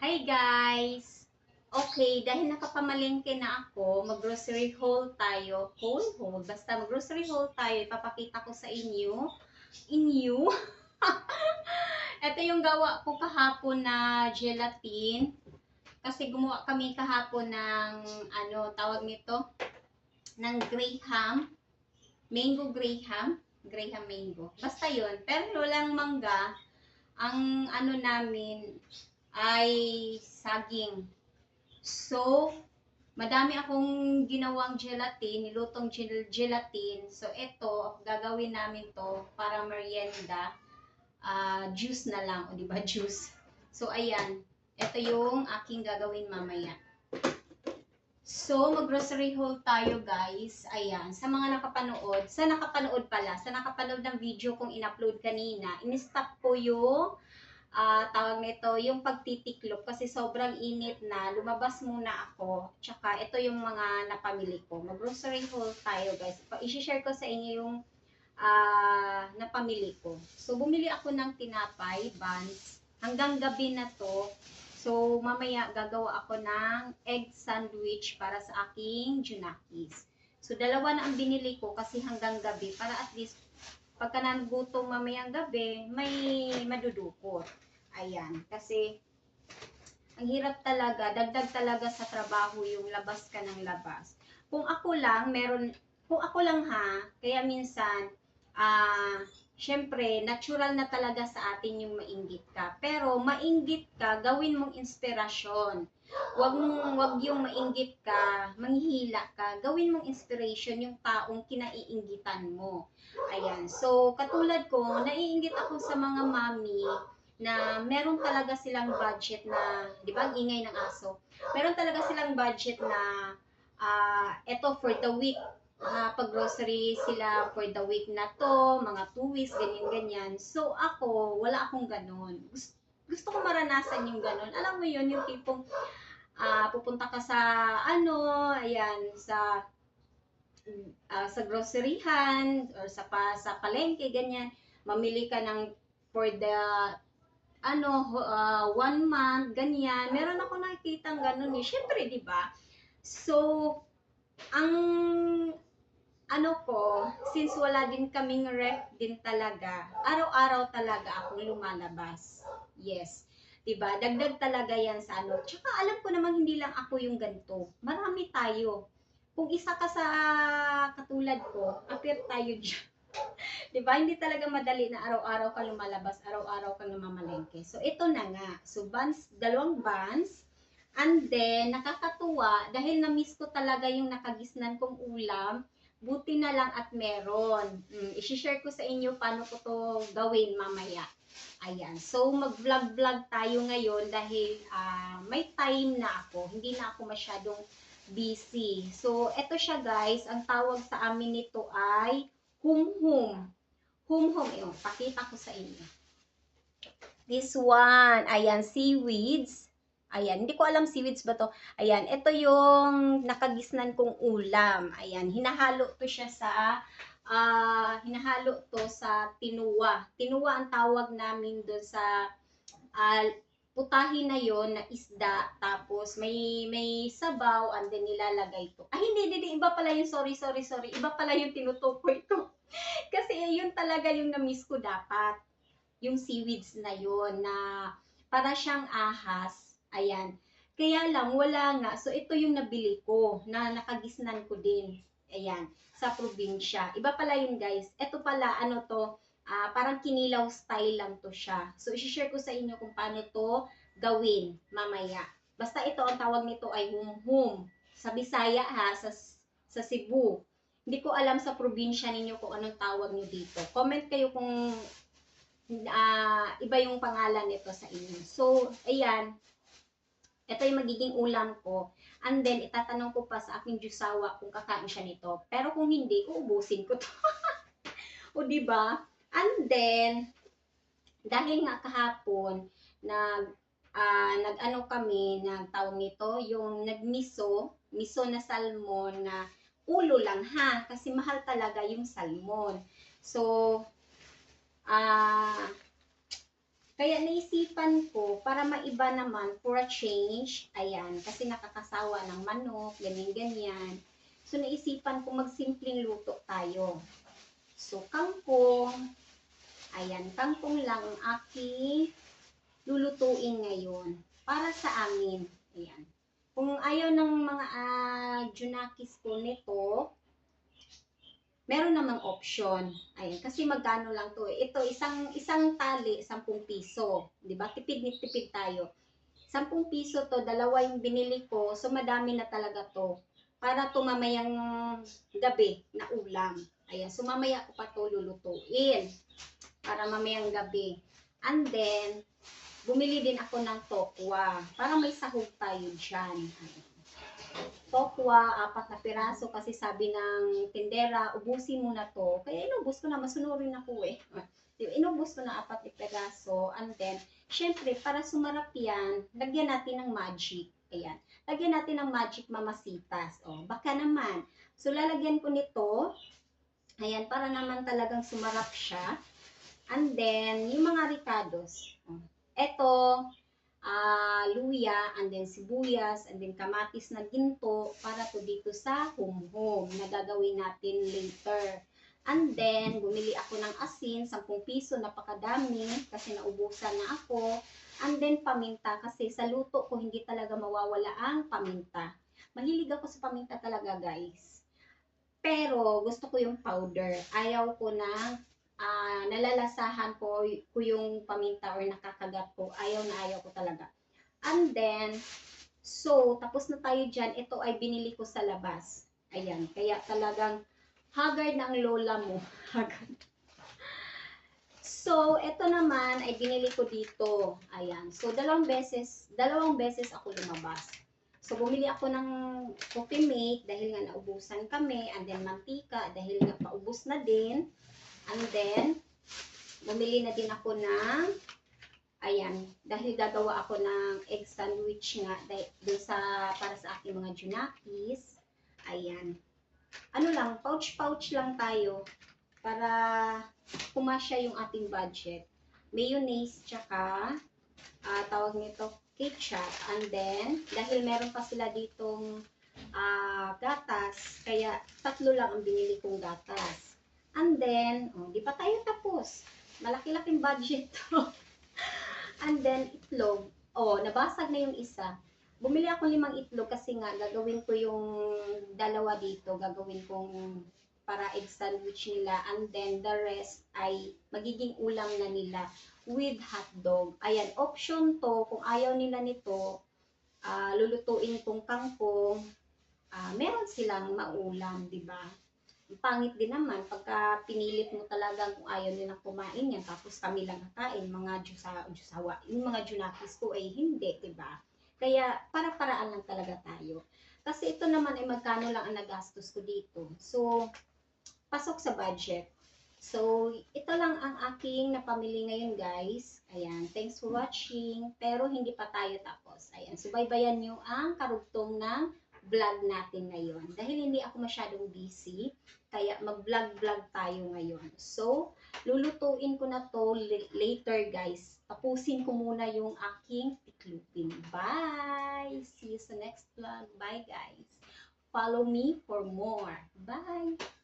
Hi guys! Okay, dahil nakapamalengke na ako, mag-grocery haul tayo. Haul? Haul? Basta mag-grocery haul tayo. Ipapakita ko sa inyo. Inyo? Ito yung gawa ko kahapon na gelatin. Kasi gumawa kami kahapon ng, ano, tawag nito? Ng graham. Mango graham. Graham mango. Basta yun. Pero walang mangga. Ang ano namin, ay saging. So, madami akong ginawang gelatin, nilutong gel- gelatin. So, ito, gagawin namin to para merienda. Ah, juice na lang, o di ba juice. So, ayan. Ito yung aking gagawin mamaya. So, mag-grocery haul tayo, guys. Ayan. Sa mga nakapanood, sa nakapanood pala, sa nakapanood ng video kong in-upload kanina, in-stop ko yung ah tawag nito, yung pagtitiklop kasi sobrang init na, lumabas muna ako. Tsaka ito yung mga napamili ko. Mag-grocery haul tayo guys. I-share ko sa inyo yung ah napamili ko. So, bumili ako ng tinapay, buns. Hanggang gabi na to. So, mamaya gagawa ako ng egg sandwich para sa aking junakis. So, dalawa na ang binili ko kasi hanggang gabi para at least pagka nagutom mamayang gabi, may madudukot. Ayan, kasi ang hirap talaga, dagdag talaga sa trabaho yung labas ka ng labas. Kung ako lang, meron, kung ako lang ha, kaya minsan, ah, syempre, natural na talaga sa atin yung mainggit ka. Pero, mainggit ka, gawin mong inspirasyon. Wag mong, wag yung mainggit ka, manghihila ka, gawin mong inspiration yung taong kinaiinggitan mo. Ayan. So, katulad ko, naiingit ako sa mga mami na meron talaga silang budget na, di ba, ingay ng aso. Meron talaga silang budget na, ah, eto for the week, ah, pag grocery sila for the week na to, mga two weeks, ganyan-ganyan. So, ako, wala akong ganun. Gusto, gusto ko maranasan yung ganun. Alam mo yun, yung tipong, ah, pupunta ka sa, ano, ayan, sa, ah, sa groceryhan or sa pa, sa palengke ganyan mamili ka ng for the ano ah, one month ganyan meron ako nakikita ganun eh syempre di ba so ang ano ko since wala din kaming ref din talaga araw-araw talaga akong lumalabas yes Diba? Dagdag talaga yan sa ano. Tsaka alam ko namang hindi lang ako yung ganito. Marami tayo kung isa ka sa katulad ko, appear tayo dyan. 'Di ba? Hindi talaga madali na araw-araw ka lumalabas, araw-araw ka namamalengke. So, ito na nga. So, buns, dalawang buns. And then, nakakatuwa, dahil na-miss ko talaga yung nakagisnan kong ulam, buti na lang at meron. Mm, I-share ko sa inyo paano ko to gawin mamaya. Ayan. So, mag-vlog-vlog tayo ngayon dahil ah, may time na ako. Hindi na ako masyadong busy. So, eto siya guys. Ang tawag sa amin nito ay hum-hum. Hum-hum. Ewan, pakita ko sa inyo. This one. Ayan, seaweeds. Ayan, hindi ko alam seaweeds ba to. Ayan, ito yung nakagisnan kong ulam. Ayan, hinahalo to siya sa ah hinahalo to sa tinuwa. Tinuwa ang tawag namin doon sa ah, putahin na yon na isda tapos may may sabaw and then nilalagay to. Ay hindi, hindi, iba pala yung sorry, sorry, sorry. Iba pala yung tinutukoy ko. Kasi yun talaga yung na-miss ko dapat. Yung seaweeds na yon na para siyang ahas. Ayan. Kaya lang, wala nga. So, ito yung nabili ko na nakagisnan ko din. Ayan, sa probinsya. Iba pala yun, guys. Ito pala, ano to, ah, parang kinilaw style lang to siya. So, isi-share ko sa inyo kung paano to gawin mamaya. Basta ito, ang tawag nito ay hum-hum. Sa Bisaya ha, sa, sa Cebu. Hindi ko alam sa probinsya ninyo kung anong tawag nyo dito. Comment kayo kung ah, iba yung pangalan nito sa inyo. So, ayan. Ito yung magiging ulam ko. And then, itatanong ko pa sa aking jusawa kung kakain siya nito. Pero kung hindi, uubusin ko to. o, di ba? And then, dahil nga kahapon, nag, ah, nag-ano kami, nagtawag nito, yung nagmiso, miso na salmon na ulo lang ha, kasi mahal talaga yung salmon. So, ah, Kaya naisipan ko, para maiba naman, for a change, ayan, kasi nakakasawa ng manok, ganyan-ganyan. So, naisipan ko magsimpleng luto tayo. So, kangkong, ayan, kangkong lang ang aking lulutuin ngayon para sa amin. Ayan. Kung ayaw ng mga uh, junakis ko nito, meron namang option. Ayan, kasi magkano lang to eh. Ito, isang, isang tali, 10 piso. Ba? Tipid ni tipid tayo. 10 piso to, dalawa yung binili ko. So, madami na talaga to. Para to mamayang gabi na ulam. Ayan, so mamaya ko pa to lulutuin. Para mamayang gabi. And then, bumili din ako ng tokwa. Para may sahog tayo dyan. Ayan tokwa, apat na piraso kasi sabi ng tindera, ubusin mo na to. Kaya inubos ko na, masunurin ako eh. Inubos ko na apat na piraso and then, syempre, para sumarap yan, lagyan natin ng magic. Ayan. Lagyan natin ng magic mamasitas. O, baka naman. So, lalagyan ko nito. Ayan, para naman talagang sumarap siya. And then, yung mga ricados. Ito, uh, luya, and then sibuyas, and then kamatis na ginto para to dito sa home-home na gagawin natin later. And then, bumili ako ng asin, 10 piso, napakadami kasi naubusan na ako. And then, paminta kasi sa luto ko hindi talaga mawawala ang paminta. Mahilig ako sa paminta talaga, guys. Pero, gusto ko yung powder. Ayaw ko na uh, nalalasahan ko, ko yung paminta or nakakagat ko. Ayaw na ayaw ko talaga. And then, so, tapos na tayo dyan. Ito ay binili ko sa labas. Ayan. Kaya talagang haggard ang lola mo. Haggard. So, ito naman ay binili ko dito. Ayan. So, dalawang beses, dalawang beses ako lumabas. So, bumili ako ng coffee mate dahil nga naubusan kami. And then, mantika dahil nga paubos na din. And then, bumili na din ako ng, ayan, dahil gagawa ako ng egg sandwich nga, dahil sa, para sa aking mga junakis. Ayan. Ano lang, pouch-pouch lang tayo para pumasya yung ating budget. Mayonnaise, tsaka, uh, tawag nito, ketchup. And then, dahil meron pa sila ditong uh, gatas, kaya tatlo lang ang binili kong gatas. And then, oh, di pa tayo tapos. Malaki-laking budget to. And then, itlog. Oh, nabasag na yung isa. Bumili ako limang itlog kasi nga gagawin ko yung dalawa dito. Gagawin kong para egg sandwich nila. And then, the rest ay magiging ulam na nila with hot dog. Ayan, option to. Kung ayaw nila nito, uh, lulutuin kong kangkong. Uh, meron silang maulam, di ba? pangit din naman pagka pinilit mo talaga kung ayaw nilang kumain yan tapos kami lang kakain mga Diyosa, Diyosawa yung mga Junakis ko ay hindi di ba kaya para-paraan lang talaga tayo kasi ito naman ay magkano lang ang nagastos ko dito so pasok sa budget so ito lang ang aking napamili ngayon guys ayan thanks for watching pero hindi pa tayo tapos ayan subaybayan nyo ang karugtong ng vlog natin ngayon. Dahil hindi ako masyadong busy, kaya mag-vlog-vlog tayo ngayon. So, lulutuin ko na to later guys. Tapusin ko muna yung aking tiklupin. Bye! See you sa next vlog. Bye guys! Follow me for more. Bye!